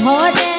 ঘরে